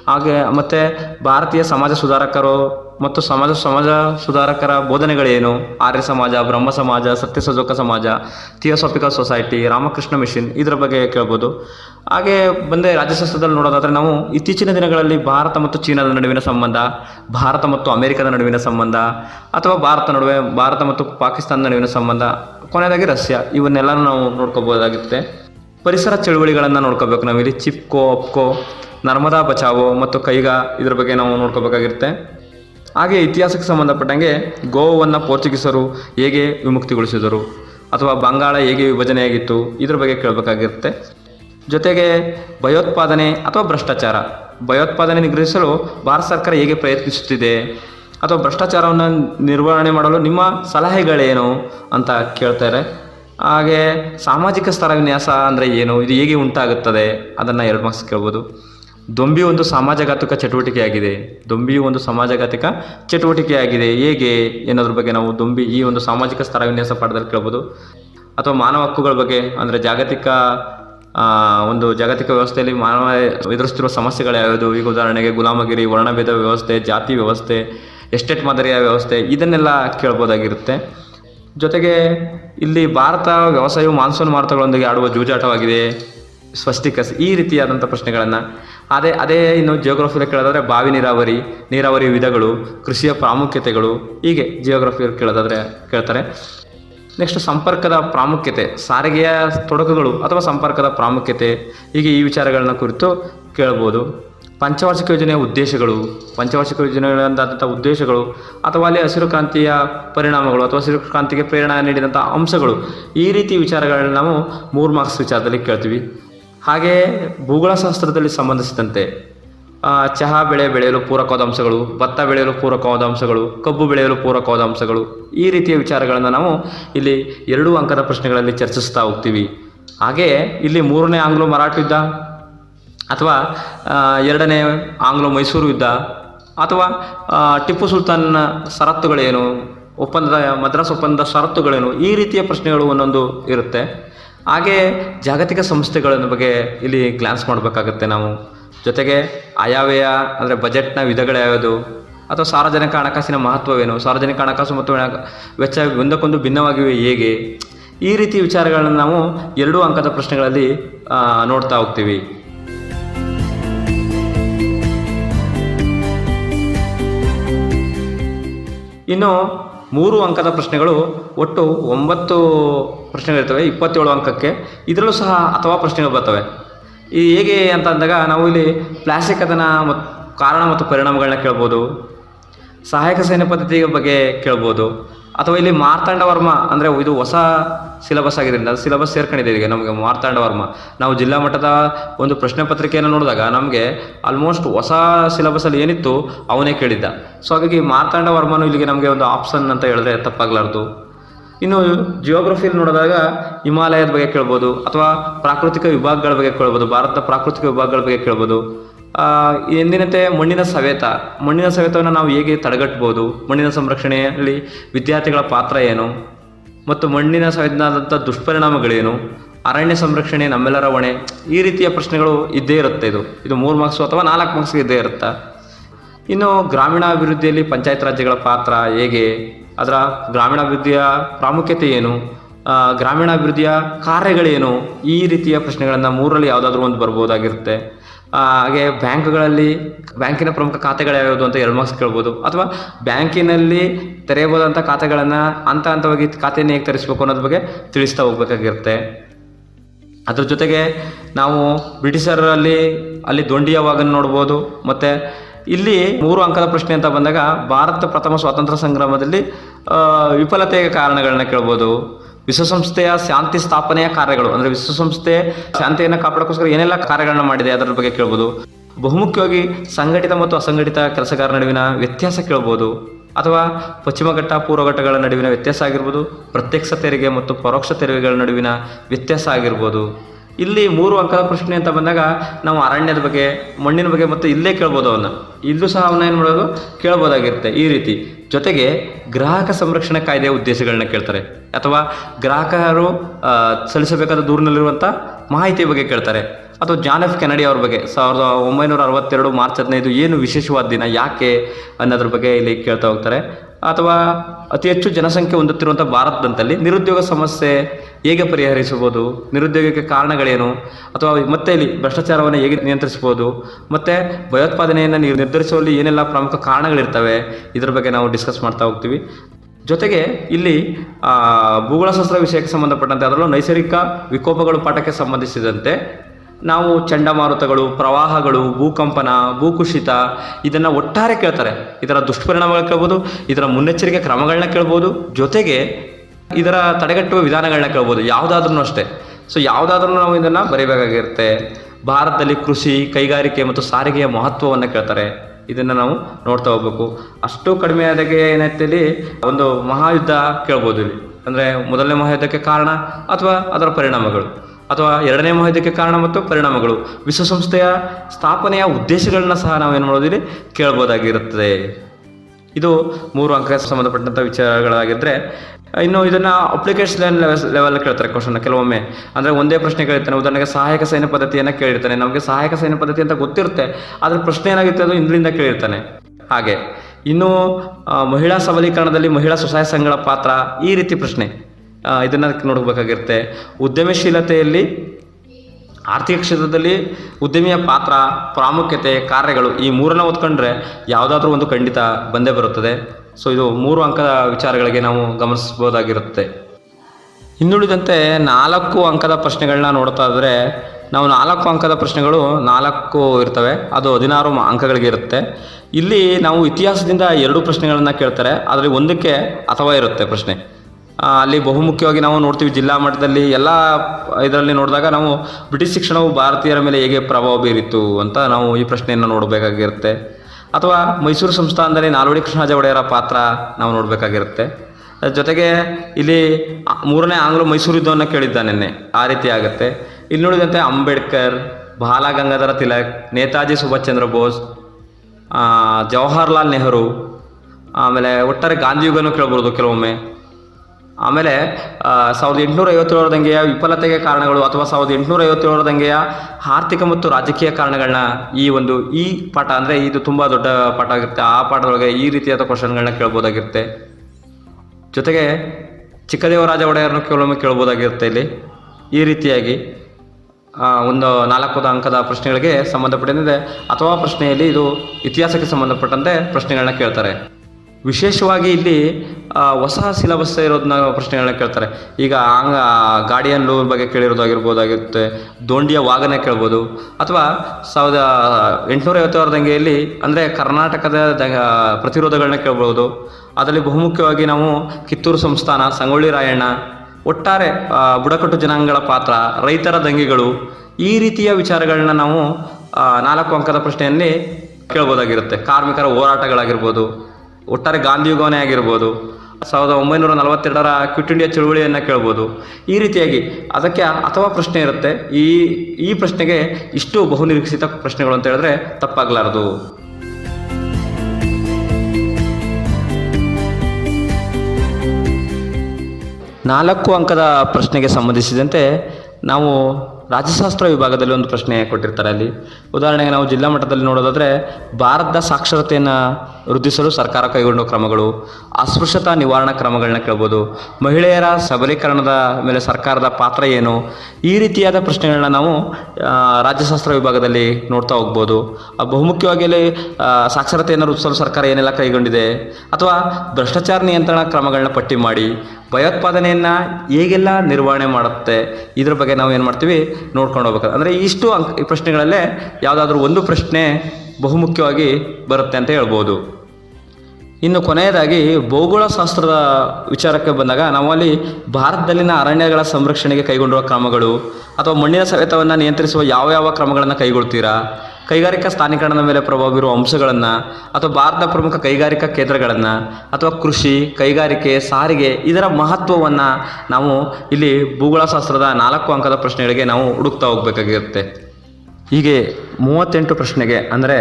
ಹಾಗೆ ಮತ್ತು ಭಾರತೀಯ ಸಮಾಜ ಸುಧಾರಕರು ಮತ್ತು ಸಮಾಜ ಸಮಾಜ ಸುಧಾರಕರ ಬೋಧನೆಗಳೇನು? ಆರ್ಯ ಸಮಾಜ, ಬ್ರಹ್ಮ ಸಮಾಜ ಸತ್ಯಸಜೋಕ ಸಮಾಜ, ಥಿಯೋಸಾಫಿಕಲ್ ಸೊಸೈಟಿ, ರಾಮಕೃಷ್ಣ ಮಿಷನ್ ಇದರ ಬಗ್ಗೆ ಕೇಳ್ಬೋದು. ಹಾಗೆ ಬಂದೆ ರಾಜ್ಯಶಾಸ್ತ್ರದಲ್ಲಿ ನೋಡೋದಾದರೆ ನಾವು ಇತ್ತೀಚಿನ ದಿನಗಳಲ್ಲಿ ಭಾರತ ಮತ್ತು ಚೀನಾದ ನಡುವಿನ ಸಂಬಂಧ, ಭಾರತ ಮತ್ತು ಅಮೆರಿಕದ ನಡುವಿನ ಸಂಬಂಧ, ಅಥವಾ ಭಾರತ ನಡುವೆ, ಭಾರತ ಮತ್ತು ಪಾಕಿಸ್ತಾನದ ನಡುವಿನ ಸಂಬಂಧ, ಕೊನೆಯದಾಗಿ ರಷ್ಯಾ, ಇವನ್ನೆಲ್ಲನೂ ನಾವು ನೋಡ್ಕೋಬೋದಾಗಿರುತ್ತೆ. ಪರಿಸರ ಚಳುವಳಿಗಳನ್ನು ನೋಡ್ಕೋಬೇಕು. ನಾವಿಲ್ಲಿ ಚಿಪ್ಕೋ ಅಪ್ಕೋ ನರ್ಮದಾ ಬಚಾವೋ ಮತ್ತು ಕೈಗಾ ಇದ್ರ ಬಗ್ಗೆ ನಾವು ನೋಡ್ಕೋಬೇಕಾಗಿರುತ್ತೆ. ಹಾಗೆ ಇತಿಹಾಸಕ್ಕೆ ಸಂಬಂಧಪಟ್ಟಂಗೆ ಗೋವನ್ನು ಪೋರ್ಚುಗೀಸರು ಹೇಗೆ ವಿಮುಕ್ತಿಗೊಳಿಸಿದರು ಅಥವಾ ಬಂಗಾಳ ಹೇಗೆ ವಿಭಜನೆಯಾಗಿತ್ತು ಇದ್ರ ಬಗ್ಗೆ ಕೇಳಬೇಕಾಗಿರುತ್ತೆ. ಜೊತೆಗೆ ಭಯೋತ್ಪಾದನೆ ಅಥವಾ ಭ್ರಷ್ಟಾಚಾರ. ಭಯೋತ್ಪಾದನೆ ನಿಗ್ರಹಿಸಲು ಭಾರತ ಸರ್ಕಾರ ಹೇಗೆ ಪ್ರಯತ್ನಿಸುತ್ತಿದೆ ಅಥವಾ ಭ್ರಷ್ಟಾಚಾರವನ್ನು ನಿರ್ವಹಣೆ ಮಾಡಲು ನಿಮ್ಮ ಸಲಹೆಗಳೇನು ಅಂತ ಕೇಳ್ತಾರೆ. ಹಾಗೆ ಸಾಮಾಜಿಕ ಸ್ತರ ವಿನ್ಯಾಸ ಅಂದರೆ ಏನು? ಇದು ಹೇಗೆ ಉಂಟಾಗುತ್ತದೆ? ಅದನ್ನು ಎರಡು ಮಾರ್ಕ್ಸ್ ಕೇಳ್ಬೋದು. ದೊಂಬಿ ಒಂದು ಸಮಾಜಘಾತಕ ಚಟುವಟಿಕೆಯಾಗಿದೆ. ದೊಂಬಿಯು ಒಂದು ಸಮಾಜಘಾತಕ ಚಟುವಟಿಕೆಯಾಗಿದೆ. ಹೇಗೆ ಎನ್ನೋದ್ರ ಬಗ್ಗೆ ನಾವು ದೊಂಬಿ ಈ ಒಂದು ಸಾಮಾಜಿಕ ಸ್ತರ ವಿನ್ಯಾಸ ಪಾಠದಲ್ಲಿ ಕೇಳ್ಬೋದು. ಅಥವಾ ಮಾನವ ಹಕ್ಕುಗಳ ಬಗ್ಗೆ ಅಂದರೆ ಜಾಗತಿಕ ಒಂದು ಜಾಗತಿಕ ವ್ಯವಸ್ಥೆಯಲ್ಲಿ ಮಾನವ ಎದುರಿಸ್ತಿರುವ ಸಮಸ್ಯೆಗಳು ಯಾವುದು ಈಗ ಉದಾಹರಣೆಗೆ ಗುಲಾಮಗಿರಿ, ವರ್ಣಭೇದ ವ್ಯವಸ್ಥೆ, ಜಾತಿ ವ್ಯವಸ್ಥೆ, ಎಸ್ಟೇಟ್ ಮಾದರಿಯ ವ್ಯವಸ್ಥೆ, ಇದನ್ನೆಲ್ಲ ಕೇಳ್ಬೋದಾಗಿರುತ್ತೆ. ಜೊತೆಗೆ ಇಲ್ಲಿ ಭಾರತ ವ್ಯವಸಾಯವು ಮಾನ್ಸೂನ್ ಮಾರುತಗಳೊಂದಿಗೆ ಆಡುವ ಜೂಜಾಟವಾಗಿದೆ. ಸ್ವಸ್ಟಿಕಸ್ ಈ ರೀತಿಯಾದಂಥ ಪ್ರಶ್ನೆಗಳನ್ನು. ಅದೇ ಅದೇ ಇನ್ನು ಜಿಯೋಗ್ರಫಿಯಲ್ಲಿ ಕೇಳೋದಾದರೆ ಬಾವಿ ನೀರಾವರಿ ನೀರಾವರಿ ವಿಧಗಳು, ಕೃಷಿಯ ಪ್ರಾಮುಖ್ಯತೆಗಳು, ಹೀಗೆ ಜಿಯೋಗ್ರಫಿಯಲ್ಲಿ ಕೇಳೋದಾದರೆ ಕೇಳ್ತಾರೆ. ನೆಕ್ಸ್ಟ್ ಸಂಪರ್ಕದ ಪ್ರಾಮುಖ್ಯತೆ, ಸಾರಿಗೆಯ ತೊಡಕುಗಳು ಅಥವಾ ಸಂಪರ್ಕದ ಪ್ರಾಮುಖ್ಯತೆ, ಹೀಗೆ ಈ ವಿಚಾರಗಳನ್ನ ಕುರಿತು ಕೇಳ್ಬೋದು. ಪಂಚವಾರ್ಷಿಕ ಯೋಜನೆಯ ಉದ್ದೇಶಗಳು, ಪಂಚವಾರ್ಷಿಕ ಯೋಜನೆಗಳಿಂದಾದಂಥ ಉದ್ದೇಶಗಳು, ಅಥವಾ ಅಲ್ಲಿ ಹಸಿರು ಕ್ರಾಂತಿಯ ಪರಿಣಾಮಗಳು, ಅಥವಾ ಹಸಿರು ಕ್ರಾಂತಿಗೆ ಪ್ರೇರಣೆ ನೀಡಿದಂಥ ಅಂಶಗಳು, ಈ ರೀತಿ ವಿಚಾರಗಳನ್ನು ನಾವು ಮೂರು ಮಾರ್ಕ್ಸ್ ವಿಚಾರದಲ್ಲಿ ಕೇಳ್ತೀವಿ. ಹಾಗೆ ಭೂಗೋಳಶಾಸ್ತ್ರದಲ್ಲಿ ಸಂಬಂಧಿಸಿದಂತೆ ಚಹಾ ಬೆಳೆ ಬೆಳೆಯಲು ಪೂರಕವಾದ ಅಂಶಗಳು, ಭತ್ತ ಬೆಳೆಯಲು ಪೂರಕವಾದ ಅಂಶಗಳು, ಕಬ್ಬು ಬೆಳೆಯಲು ಪೂರಕವಾದ ಅಂಶಗಳು, ಈ ರೀತಿಯ ವಿಚಾರಗಳನ್ನು ನಾವು ಇಲ್ಲಿ ಎರಡೂ ಅಂಕದ ಪ್ರಶ್ನೆಗಳಲ್ಲಿ ಚರ್ಚಿಸ್ತಾ ಹೋಗ್ತೀವಿ. ಹಾಗೆಯೇ ಇಲ್ಲಿ ಮೂರನೇ ಆಂಗ್ಲೋ ಮರಾಠ ಯುದ್ಧ ಅಥವಾ ಎರಡನೇ ಆಂಗ್ಲೋ ಮೈಸೂರು ಯುದ್ಧ, ಅಥವಾ ಟಿಪ್ಪು ಸುಲ್ತಾನ್ನ ಷರತ್ತುಗಳೇನು, ಒಪ್ಪಂದದ, ಮದ್ರಾಸ್ ಒಪ್ಪಂದದ ಷರತ್ತುಗಳೇನು, ಈ ರೀತಿಯ ಪ್ರಶ್ನೆಗಳು ಒಂದೊಂದು ಇರುತ್ತೆ. ಹಾಗೆ ಜಾಗತಿಕ ಸಂಸ್ಥೆಗಳ ಬಗ್ಗೆ ಇಲ್ಲಿ ಗ್ಲಾನ್ಸ್ ಮಾಡಬೇಕಾಗತ್ತೆ ನಾವು. ಜೊತೆಗೆ ಆಯಾವ್ಯಯ, ಅಂದರೆ ಬಜೆಟ್ನ ವಿಧಗಳು ಯಾವುದು ಅಥವಾ ಸಾರ್ವಜನಿಕ ಹಣಕಾಸಿನ ಮಹತ್ವವೇನು, ಸಾರ್ವಜನಿಕ ಹಣಕಾಸು ಮತ್ತು ವೆಚ್ಚ ಒಂದಕ್ಕೊಂದು ಭಿನ್ನವಾಗಿವೆ ಹೇಗೆ, ಈ ರೀತಿ ವಿಚಾರಗಳನ್ನು ನಾವು ಎರಡೂ ಅಂಕದ ಪ್ರಶ್ನೆಗಳಲ್ಲಿ ನೋಡ್ತಾ ಹೋಗ್ತೀವಿ. ಇನ್ನು ಮೂರು ಅಂಕದ ಪ್ರಶ್ನೆಗಳು ಒಟ್ಟು ಒಂಬತ್ತು ಪ್ರಶ್ನೆಗಳಿರ್ತವೆ, ಇಪ್ಪತ್ತೇಳು ಅಂಕಕ್ಕೆ. ಇದರಲ್ಲೂ ಸಹ ಅಥವಾ ಪ್ರಶ್ನೆಗಳು ಬರ್ತವೆ. ಈ ಹೇಗೆ ಅಂತ ಅಂದಾಗ ನಾವು ಇಲ್ಲಿ ಪ್ಲಾಸ್ಟಿಕ್ ಅದನ್ನು ಮತ್ತು ಕಾರಣ ಮತ್ತು ಪರಿಣಾಮಗಳನ್ನ ಕೇಳ್ಬೋದು. ಸಹಾಯಕ ಸೇನೆ ಪದ್ಧತಿ ಬಗ್ಗೆ ಕೇಳ್ಬೋದು. ಅಥವಾ ಇಲ್ಲಿ ಮಾರ್ತಾಂಡ ವರ್ಮ ಅಂದರೆ ಇದು ಹೊಸ ಸಿಲೆಬಸ್ ಆಗಿದ್ದರಿಂದ ಅದು ಸಿಲೆಬಸ್ ಸೇರ್ಕೊಂಡಿದೆ ಈಗ ನಮಗೆ ಮಾರ್ತಾಂಡ ವರ್ಮ. ನಾವು ಜಿಲ್ಲಾ ಮಟ್ಟದ ಒಂದು ಪ್ರಶ್ನೆ ಪತ್ರಿಕೆಯನ್ನು ನೋಡಿದಾಗ ನಮಗೆ ಆಲ್ಮೋಸ್ಟ್ ಹೊಸ ಸಿಲೆಬಸ್ಸಲ್ಲಿ ಏನಿತ್ತು ಅವನೇ ಕೇಳಿದ್ದ. ಸೊ ಹಾಗಾಗಿ ಮಾರ್ತಾಂಡ ವರ್ಮನು ಇಲ್ಲಿಗೆ ನಮಗೆ ಒಂದು ಆಪ್ಷನ್ ಅಂತ ಹೇಳಿದ್ರೆ ತಪ್ಪಾಗಲಾರ್ದು. ಇನ್ನು ಜಿಯೋಗ್ರಫಿಯಲ್ಲಿ ನೋಡಿದಾಗ ಹಿಮಾಲಯದ ಬಗ್ಗೆ ಕೇಳ್ಬೋದು ಅಥವಾ ಪ್ರಾಕೃತಿಕ ವಿಭಾಗಗಳ ಬಗ್ಗೆ ಕೇಳ್ಬೋದು, ಭಾರತದ ಪ್ರಾಕೃತಿಕ ವಿಭಾಗಗಳ ಬಗ್ಗೆ ಕೇಳ್ಬೋದು. ಎಂದಿನಂತೆ ಮಣ್ಣಿನ ಸವೆತ, ಮಣ್ಣಿನ ಸವೆತವನ್ನು ನಾವು ಹೇಗೆ ತಡೆಗಟ್ಬೋದು? ಮಣ್ಣಿನ ಸಂರಕ್ಷಣೆಯಲ್ಲಿ ವಿದ್ಯಾರ್ಥಿಗಳ ಪಾತ್ರ ಏನು? ಮತ್ತು ಮಣ್ಣಿನ ಸವೆತನಾದಂಥ ದುಷ್ಪರಿಣಾಮಗಳೇನು? ಅರಣ್ಯ ಸಂರಕ್ಷಣೆ ನಮ್ಮೆಲ್ಲರ ಹೊಣೆ. ಈ ರೀತಿಯ ಪ್ರಶ್ನೆಗಳು ಇದ್ದೇ ಇರುತ್ತೆ ಇದು. ಇದು ಮೂರು ಮಾರ್ಕ್ಸು ಅಥವಾ ನಾಲ್ಕು ಮಾರ್ಕ್ಸ್ ಇದ್ದೇ ಇರುತ್ತೆ? ಇನ್ನು ಗ್ರಾಮೀಣಾಭಿವೃದ್ಧಿಯಲ್ಲಿ ಪಂಚಾಯತ್ ರಾಜ್ಯಗಳ ಪಾತ್ರ ಹೇಗೆ? ಅದರ ಗ್ರಾಮೀಣಾಭಿವೃದ್ಧಿಯ ಪ್ರಾಮುಖ್ಯತೆ ಏನು? ಗ್ರಾಮೀಣಾಭಿವೃದ್ಧಿಯ ಕಾರ್ಯಗಳೇನು? ಈ ರೀತಿಯ ಪ್ರಶ್ನೆಗಳನ್ನು ಮೂರರಲ್ಲಿ ಯಾವುದಾದ್ರೂ ಒಂದು ಬರ್ಬೋದಾಗಿರುತ್ತೆ. ಹಾಗೆ ಬ್ಯಾಂಕ್ಗಳಲ್ಲಿ, ಬ್ಯಾಂಕಿನ ಪ್ರಮುಖ ಖಾತೆಗಳು ಯಾವ್ಯಾವುದು ಅಂತ ಎರಡು ಮಾರ್ಕ್ಸ್ ಕೇಳ್ಬೋದು. ಅಥವಾ ಬ್ಯಾಂಕಿನಲ್ಲಿ ತೆರೆಯಬಹುದಂಥ ಖಾತೆಗಳನ್ನು ಹಂತ ಹಂತವಾಗಿ ಖಾತೆಯನ್ನು ಹೇಗೆ ತರಿಸ್ಬೇಕು ಅನ್ನೋದ್ರ ಬಗ್ಗೆ ತಿಳಿಸ್ತಾ ಹೋಗ್ಬೇಕಾಗಿರುತ್ತೆ. ಅದ್ರ ಜೊತೆಗೆ ನಾವು ಬ್ರಿಟಿಷರಲ್ಲಿ ಅಲ್ಲಿ ದೊಂಡಿಯವಾಗನ್ನು ನೋಡ್ಬೋದು. ಮತ್ತು ಇಲ್ಲಿ ಮೂರು ಅಂಕದ ಪ್ರಶ್ನೆ ಅಂತ ಬಂದಾಗ ಭಾರತ ಪ್ರಥಮ ಸ್ವಾತಂತ್ರ್ಯ ಸಂಗ್ರಾಮದಲ್ಲಿ ವಿಫಲತೆಯ ಕಾರಣಗಳನ್ನ ಕೇಳ್ಬೋದು. ವಿಶ್ವಸಂಸ್ಥೆಯ ಶಾಂತಿ ಸ್ಥಾಪನೆಯ ಕಾರ್ಯಗಳು, ಅಂದರೆ ವಿಶ್ವಸಂಸ್ಥೆ ಶಾಂತಿಯನ್ನು ಕಾಪಾಡೋಕ್ಕೋಸ್ಕರ ಏನೆಲ್ಲ ಕಾರ್ಯಗಳನ್ನ ಮಾಡಿದೆ ಅದರ ಬಗ್ಗೆ ಕೇಳ್ಬೋದು. ಬಹುಮುಖ್ಯವಾಗಿ ಸಂಘಟಿತ ಮತ್ತು ಅಸಂಘಟಿತ ಕೆಲಸಗಾರರ ನಡುವಿನ ವ್ಯತ್ಯಾಸ ಕೇಳ್ಬೋದು. ಅಥವಾ ಪಶ್ಚಿಮ ಘಟ್ಟ, ಪೂರ್ವ ಘಟ್ಟಗಳ ನಡುವಿನ ವ್ಯತ್ಯಾಸ ಆಗಿರ್ಬೋದು. ಪ್ರತ್ಯಕ್ಷ ತೆರಿಗೆ ಮತ್ತು ಪರೋಕ್ಷ ತೆರಿಗೆಗಳ ನಡುವಿನ ವ್ಯತ್ಯಾಸ ಆಗಿರ್ಬೋದು. ಇಲ್ಲಿ ಮೂರು ಅಂಕದ ಪ್ರಶ್ನೆ ಅಂತ ಬಂದಾಗ ನಾವು ಅರಣ್ಯದ ಬಗ್ಗೆ, ಮಣ್ಣಿನ ಬಗ್ಗೆ ಮತ್ತು ಇಲ್ಲೇ ಕೇಳ್ಬೋದು ಅವನ್ನ. ಇಲ್ಲೂ ಸಹ ಅವನ್ನ ಏನು ಮಾಡೋದು? ಕೇಳ್ಬೋದಾಗಿರುತ್ತೆ. ಈ ರೀತಿ. ಜೊತೆಗೆ ಗ್ರಾಹಕ ಸಂರಕ್ಷಣಾ ಕಾಯ್ದೆಯ ಉದ್ದೇಶಗಳನ್ನ ಕೇಳ್ತಾರೆ. ಅಥವಾ ಗ್ರಾಹಕರು ಸಲ್ಲಿಸಬೇಕಾದ ದೂರಿನಲ್ಲಿರುವಂಥ ಮಾಹಿತಿ ಬಗ್ಗೆ ಕೇಳ್ತಾರೆ. ಅಥವಾ ಜಾನ್ ಎಫ್ ಕೆನಡಿ ಅವ್ರ ಬಗ್ಗೆ. ಸಾವಿರದ ಒಂಬೈನೂರ ಅರವತ್ತೆರಡು ಮಾರ್ಚ್ ಹದಿನೈದು ಏನು ವಿಶೇಷವಾದ ದಿನ, ಯಾಕೆ ಅನ್ನೋದ್ರ ಬಗ್ಗೆ ಇಲ್ಲಿ ಕೇಳ್ತಾ ಹೋಗ್ತಾರೆ. ಅಥವಾ ಅತಿ ಹೆಚ್ಚು ಜನಸಂಖ್ಯೆ ಹೊಂದುತ್ತಿರುವಂಥ ಭಾರತದಂತಲ್ಲಿ ನಿರುದ್ಯೋಗ ಸಮಸ್ಯೆ ಹೇಗೆ ಪರಿಹರಿಸಬಹುದು, ನಿರುದ್ಯೋಗಕ್ಕೆ ಕಾರಣಗಳೇನು, ಅಥವಾ ಮತ್ತೆ ಇಲ್ಲಿ ಭ್ರಷ್ಟಾಚಾರವನ್ನು ಹೇಗೆ ನಿಯಂತ್ರಿಸಬಹುದು, ಮತ್ತು ಭಯೋತ್ಪಾದನೆಯನ್ನು ನಿರ್- ನಿರ್ಧರಿಸುವಲ್ಲಿ ಏನೆಲ್ಲ ಪ್ರಮುಖ ಕಾರಣಗಳಿರ್ತವೆ, ಇದ್ರ ಬಗ್ಗೆ ನಾವು ಡಿಸ್ಕಸ್ ಮಾಡ್ತಾ ಹೋಗ್ತೀವಿ. ಜೊತೆಗೆ ಇಲ್ಲಿ ಭೂಗೋಳಶಾಸ್ತ್ರ ವಿಷಯಕ್ಕೆ ಸಂಬಂಧಪಟ್ಟಂತೆ ಅದರಲ್ಲೂ ನೈಸರ್ಗಿಕ ವಿಕೋಪಗಳು ಪಾಠಕ್ಕೆ ಸಂಬಂಧಿಸಿದಂತೆ ನಾವು ಚಂಡಮಾರುತಗಳು, ಪ್ರವಾಹಗಳು, ಭೂಕಂಪನ, ಭೂಕುಸಿತ, ಇದನ್ನು ಒಟ್ಟಾರೆ ಕೇಳ್ತಾರೆ. ಇದರ ದುಷ್ಪರಿಣಾಮಗಳು ಕೇಳ್ಬೋದು, ಇದರ ಮುನ್ನೆಚ್ಚರಿಕೆ ಕ್ರಮಗಳನ್ನ ಕೇಳ್ಬೋದು, ಜೊತೆಗೆ ಇದರ ತಡೆಗಟ್ಟುವ ವಿಧಾನಗಳನ್ನ ಕೇಳ್ಬೋದು ಯಾವುದಾದ್ರೂ ಅಷ್ಟೇ. ಸೊ ಯಾವುದಾದ್ರೂ ನಾವು ಇದನ್ನು ಬರೀಬೇಕಾಗಿರುತ್ತೆ. ಭಾರತದಲ್ಲಿ ಕೃಷಿ, ಕೈಗಾರಿಕೆ ಮತ್ತು ಸಾರಿಗೆಯ ಮಹತ್ವವನ್ನು ಕೇಳ್ತಾರೆ. ಇದನ್ನು ನಾವು ನೋಡ್ತಾ ಹೋಗ್ಬೇಕು. ಅಷ್ಟು ಕಡಿಮೆ ಆದಾಗೆ ಇಲ್ಲಿ ಒಂದು ಮಹಾಯುದ್ಧ ಕೇಳ್ಬೋದು ಇಲ್ಲಿ. ಅಂದರೆ, ಮೊದಲನೇ ಮಹಾಯುದ್ಧಕ್ಕೆ ಕಾರಣ ಅಥವಾ ಅದರ ಪರಿಣಾಮಗಳು. ಅಥವಾ ಎರಡನೇ ಮಹಾಯುದ್ಧಕ್ಕೆ ಕಾರಣ ಮತ್ತು ಪರಿಣಾಮಗಳು. ವಿಶ್ವಸಂಸ್ಥೆಯ ಸ್ಥಾಪನೆಯ ಉದ್ದೇಶಗಳನ್ನ ಸಹ ನಾವು ಏನು ಮಾಡೋದಿಲ್ಲಿ ಕೇಳ್ಬೋದಾಗಿರುತ್ತದೆ. ಇದು ಮೂರು ಅಂಕ ಸಂಬಂಧಪಟ್ಟಂಥ ವಿಚಾರಗಳಾಗಿದ್ದರೆ ಇನ್ನು ಇದನ್ನು ಅಪ್ಲಿಕೇಶನ್ ಲೆವೆಲ್ ಕೇಳ್ತಾರೆ ಕ್ವಶನ್ ಕೆಲವೊಮ್ಮೆ ಅಂದರೆ ಒಂದೇ ಪ್ರಶ್ನೆ ಕೇಳಿರ್ತಾನೆ ಉದಾಹರಣೆಗೆ ಸಹಾಯಕ ಸೈನ್ಯ ಪದ್ಧತಿಯನ್ನು ಕೇಳಿರ್ತಾನೆ. ನಮಗೆ ಸಹಾಯಕ ಸೈನ್ಯ ಪದ್ಧತಿ ಅಂತ ಗೊತ್ತಿರುತ್ತೆ, ಆದರೆ ಪ್ರಶ್ನೆ ಏನಾಗುತ್ತೆ ಅದು ಇಂದ್ರಿಂದ ಕೇಳಿರ್ತಾನೆ. ಹಾಗೆ, ಇನ್ನು ಮಹಿಳಾ ಸಬಲೀಕರಣದಲ್ಲಿ ಮಹಿಳಾ ಸ್ವಸಹಾಯ ಸಂಘಗಳ ಪಾತ್ರ ಈ ರೀತಿ ಪ್ರಶ್ನೆ. ಇದನ್ನ ನೋಡಬೇಕಾಗಿರುತ್ತೆ. ಉದ್ಯಮಶೀಲತೆಯಲ್ಲಿ ಆರ್ಥಿಕ ಕ್ಷೇತ್ರದಲ್ಲಿ ಉದ್ಯಮಿಯ ಪಾತ್ರ, ಪ್ರಾಮುಖ್ಯತೆ, ಕಾರ್ಯಗಳು ಈ ಮೂರನ್ನ ಓದ್ಕೊಂಡ್ರೆ ಯಾವುದಾದ್ರೂ ಒಂದು ಖಂಡಿತ ಬಂದೇ ಬರುತ್ತದೆ. ಸೊ ಇದು ಮೂರು ಅಂಕದ ವಿಚಾರಗಳಿಗೆ ನಾವು ಗಮನಿಸ್ಬೋದಾಗಿರುತ್ತೆ ಇನ್ನುಳಿದಂತೆ ನಾಲ್ಕು ಅಂಕದ ಪ್ರಶ್ನೆಗಳನ್ನ ನೋಡ್ತಾ ಇದ್ದರೆ ನಾವು ನಾಲ್ಕು ಅಂಕದ ಪ್ರಶ್ನೆಗಳು ನಾಲ್ಕು ಇರ್ತವೆ. ಅದು ಹದಿನಾರು ಅಂಕಗಳಿಗೆ ಇರುತ್ತೆ. ಇಲ್ಲಿ ನಾವು ಇತಿಹಾಸದಿಂದ ಎರಡು ಪ್ರಶ್ನೆಗಳನ್ನು ಕೇಳ್ತಾರೆ. ಅದರಲ್ಲಿ ಒಂದಕ್ಕೆ ಅಥವಾ ಇರುತ್ತೆ ಪ್ರಶ್ನೆ. ಅಲ್ಲಿ ಬಹುಮುಖ್ಯವಾಗಿ ನಾವು ನೋಡ್ತೀವಿ ಜಿಲ್ಲಾ ಮಟ್ಟದಲ್ಲಿ ಎಲ್ಲ ಇದರಲ್ಲಿ ನೋಡಿದಾಗ ನಾವು ಬ್ರಿಟಿಷ್ ಶಿಕ್ಷಣವು ಭಾರತೀಯರ ಮೇಲೆ ಹೇಗೆ ಪ್ರಭಾವ ಬೀರಿತು ಅಂತ ನಾವು ಈ ಪ್ರಶ್ನೆಯನ್ನು ನೋಡಬೇಕಾಗಿರುತ್ತೆ. ಅಥವಾ ಮೈಸೂರು ಸಂಸ್ಥಾನದಲ್ಲಿ ನಾಲ್ವಡಿ ಕೃಷ್ಣರಾಜ ಒಡೆಯರ ಪಾತ್ರ ನಾವು ನೋಡಬೇಕಾಗಿರುತ್ತೆ. ಜೊತೆಗೆ ಇಲ್ಲಿ ಮೂರನೇ ಆಂಗ್ಲ ಮೈಸೂರು ಯುದ್ಧವನ್ನು ಕೇಳಿದ್ದ ನಿನ್ನೆ, ಆ ರೀತಿ ಆಗುತ್ತೆ. ಇಲ್ಲಿ ನೋಡಿದಂತೆ ಅಂಬೇಡ್ಕರ್, ಬಾಲ ಗಂಗಾಧರ ತಿಲಕ್, ನೇತಾಜಿ ಸುಭಾಷ್ ಚಂದ್ರ ಬೋಸ್ ಜವಾಹರ್ಲಾಲ್ ನೆಹರು, ಆಮೇಲೆ ಒಟ್ಟಾರೆ ಗಾಂಧಿಯುಗನೂ ಕೇಳ್ಬೋದು ಕೆಲವೊಮ್ಮೆ. ಆಮೇಲೆ ಸಾವಿರದ ಎಂಟುನೂರ ಐವತ್ತೇಳರ ದಂಗೆಯ ವಿಫಲತೆಗೆ ಕಾರಣಗಳು ಅಥವಾ ಸಾವಿರದ ಎಂಟುನೂರ ಐವತ್ತೇಳರ ದಂಗೆಯ ಆರ್ಥಿಕ ಮತ್ತು ರಾಜಕೀಯ ಕಾರಣಗಳನ್ನ ಈ ಒಂದು, ಈ ಪಾಠ ಅಂದರೆ ಇದು ತುಂಬ ದೊಡ್ಡ ಪಾಠ ಆಗಿರುತ್ತೆ. ಆ ಪಾಠದೊಳಗೆ ಈ ರೀತಿಯಾದ ಕ್ವಶನ್ಗಳನ್ನ ಕೇಳ್ಬೋದಾಗಿರುತ್ತೆ. ಜೊತೆಗೆ ಚಿಕ್ಕದೇವರಾಜ ಒಡೆಯರನ್ನು ಕೆಲವೊಮ್ಮೆ ಕೇಳ್ಬೋದಾಗಿರುತ್ತೆ ಇಲ್ಲಿ. ಈ ರೀತಿಯಾಗಿ ಒಂದು ನಾಲ್ಕು ಅಂಕದ ಪ್ರಶ್ನೆಗಳಿಗೆ ಸಂಬಂಧಪಟ್ಟಿದೆ ಅಥವಾ ಪ್ರಶ್ನೆಯಲ್ಲಿ ಇದು ಇತಿಹಾಸಕ್ಕೆ ಸಂಬಂಧಪಟ್ಟಂತೆ ಪ್ರಶ್ನೆಗಳನ್ನ ಕೇಳ್ತಾರೆ. ವಿಶೇಷವಾಗಿ ಇಲ್ಲಿ ಹೊಸ ಸಿಲೆಬಸ್ ಇರೋದನ್ನ ಪ್ರಶ್ನೆಗಳನ್ನ ಕೇಳ್ತಾರೆ. ಈಗ ಆಂಗ ಗಾಡಿಯನ್ ಲೋನ್ ಬಗ್ಗೆ ಕೇಳಿರೋದಾಗಿರ್ಬೋದಾಗಿರುತ್ತೆ, ದೋಂಡಿಯ ವಾಗನ ಕೇಳ್ಬೋದು, ಅಥವಾ ಸಾವಿರದ ಎಂಟುನೂರ ಐವತ್ತಾರು ದಂಗೆಯಲ್ಲಿ ಅಂದರೆ ಕರ್ನಾಟಕದ ಪ್ರತಿರೋಧಗಳನ್ನ ಕೇಳ್ಬೋದು. ಅದರಲ್ಲಿ ಬಹುಮುಖ್ಯವಾಗಿ ನಾವು ಕಿತ್ತೂರು ಸಂಸ್ಥಾನ, ಸಂಗೊಳ್ಳಿ ರಾಯಣ್ಣ, ಒಟ್ಟಾರೆ ಬುಡಕಟ್ಟು ಜನಾಂಗಗಳ ಪಾತ್ರ, ರೈತರ ದಂಗೆಗಳು, ಈ ರೀತಿಯ ವಿಚಾರಗಳನ್ನ ನಾವು ನಾಲ್ಕು ಅಂಕದ ಪ್ರಶ್ನೆಯಲ್ಲಿ ಕೇಳ್ಬೋದಾಗಿರುತ್ತೆ. ಕಾರ್ಮಿಕರ ಹೋರಾಟಗಳಾಗಿರ್ಬೋದು ಒಟ್ಟಾರೆ ಗಾಂಧಿಯುಗವನೇ ಆಗಿರ್ಬೋದು. ಸಾವಿರದ ಒಂಬೈನೂರ ನಲವತ್ತೆರಡರ ಕ್ವಿಟ್ ಇಂಡಿಯಾ ಚಳುವಳಿಯನ್ನು ಕೇಳ್ಬೋದು. ಈ ರೀತಿಯಾಗಿ ಅದಕ್ಕೆ ಅಥವಾ ಪ್ರಶ್ನೆ ಇರುತ್ತೆ, ಈ ಈ ಪ್ರಶ್ನೆಗೆ ಇಷ್ಟು ಬಹುನಿರೀಕ್ಷಿತ ಪ್ರಶ್ನೆಗಳು ಅಂತ ಹೇಳಿದ್ರೆ ತಪ್ಪಾಗಲಾರದು. ನಾಲ್ಕು ಅಂಕದ ಪ್ರಶ್ನೆಗೆ ಸಂಬಂಧಿಸಿದಂತೆ ನಾವು ರಾಜ್ಯಶಾಸ್ತ್ರ ವಿಭಾಗದಲ್ಲಿ ಒಂದು ಪ್ರಶ್ನೆ ಕೊಟ್ಟಿರ್ತಾರೆ ಅಲ್ಲಿ. ಉದಾಹರಣೆಗೆ ನಾವು ಜಿಲ್ಲಾ ಮಟ್ಟದಲ್ಲಿ ನೋಡೋದಾದರೆ ಭಾರತದ ಸಾಕ್ಷರತೆಯನ್ನು ವೃದ್ಧಿಸಲು ಸರ್ಕಾರ ಕೈಗೊಂಡ ಕ್ರಮಗಳು, ಅಸ್ಪೃಶ್ಯತಾ ನಿವಾರಣಾ ಕ್ರಮಗಳನ್ನ ಕೇಳ್ಬೋದು. ಮಹಿಳೆಯರ ಸಬಲೀಕರಣದ ಮೇಲೆ ಸರ್ಕಾರದ ಪಾತ್ರ ಏನು? ಈ ರೀತಿಯಾದ ಪ್ರಶ್ನೆಗಳನ್ನ ನಾವು ರಾಜ್ಯಶಾಸ್ತ್ರ ವಿಭಾಗದಲ್ಲಿ ನೋಡ್ತಾ ಹೋಗ್ಬೋದು. ಬಹುಮುಖ್ಯವಾಗಿ ಅಲ್ಲಿ ಸಾಕ್ಷರತೆಯನ್ನು ರೂಪಿಸಲು ಸರ್ಕಾರ ಏನೆಲ್ಲ ಕೈಗೊಂಡಿದೆ? ಅಥವಾ ಭ್ರಷ್ಟಾಚಾರ ನಿಯಂತ್ರಣ ಕ್ರಮಗಳನ್ನ ಪಟ್ಟಿ ಮಾಡಿ, ಭಯೋತ್ಪಾದನೆಯನ್ನು ಹೇಗೆಲ್ಲ ನಿರ್ವಹಣೆ ಮಾಡುತ್ತೆ? ಇದ್ರ ಬಗ್ಗೆ ನಾವು ಏನು ಮಾಡ್ತೀವಿ ನೋಡ್ಕೊಂಡು ಹೋಗ್ಬೇಕು. ಅಂದರೆ ಇಷ್ಟು ಅಂಕ ಪ್ರಶ್ನೆಗಳಲ್ಲೇ ಯಾವುದಾದ್ರೂ ಒಂದು ಪ್ರಶ್ನೆ ಬಹುಮುಖ್ಯವಾಗಿ ಬರುತ್ತೆ ಅಂತ ಹೇಳ್ಬೋದು. ಇನ್ನು ಕೊನೆಯದಾಗಿ ಭೌಗೋಳಶಾಸ್ತ್ರದ ವಿಚಾರಕ್ಕೆ ಬಂದಾಗ ನಾವಲ್ಲಿ ಭಾರತದಲ್ಲಿನ ಅರಣ್ಯಗಳ ಸಂರಕ್ಷಣೆಗೆ ಕೈಗೊಂಡಿರುವ ಕ್ರಮಗಳು ಅಥವಾ ಮಣ್ಣಿನ ಸವೆತವನ್ನು ನಿಯಂತ್ರಿಸುವ ಯಾವ ಯಾವ ಕ್ರಮಗಳನ್ನು ಕೈಗೊಳ್ತೀರಾ? ಕೈಗಾರಿಕಾ ಸ್ಥಾನೀಕರಣದ ಮೇಲೆ ಪ್ರಭಾವ ಬೀರುವ ಅಂಶಗಳನ್ನು ಅಥವಾ ಭಾರತದ ಪ್ರಮುಖ ಕೈಗಾರಿಕಾ ಕೇಂದ್ರಗಳನ್ನು ಅಥವಾ ಕೃಷಿ, ಕೈಗಾರಿಕೆ, ಸಾರಿಗೆ ಇದರ ಮಹತ್ವವನ್ನು ನಾವು ಇಲ್ಲಿ ಭೂಗೋಳಶಾಸ್ತ್ರದ ನಾಲ್ಕು ಅಂಕದ ಪ್ರಶ್ನೆಗಳಿಗೆ ನಾವು ಹುಡುಕ್ತಾ ಹೋಗಬೇಕಾಗಿರುತ್ತೆ. ಹೀಗೆ ಮೂವತ್ತೆಂಟು ಪ್ರಶ್ನೆಗೆ, ಅಂದರೆ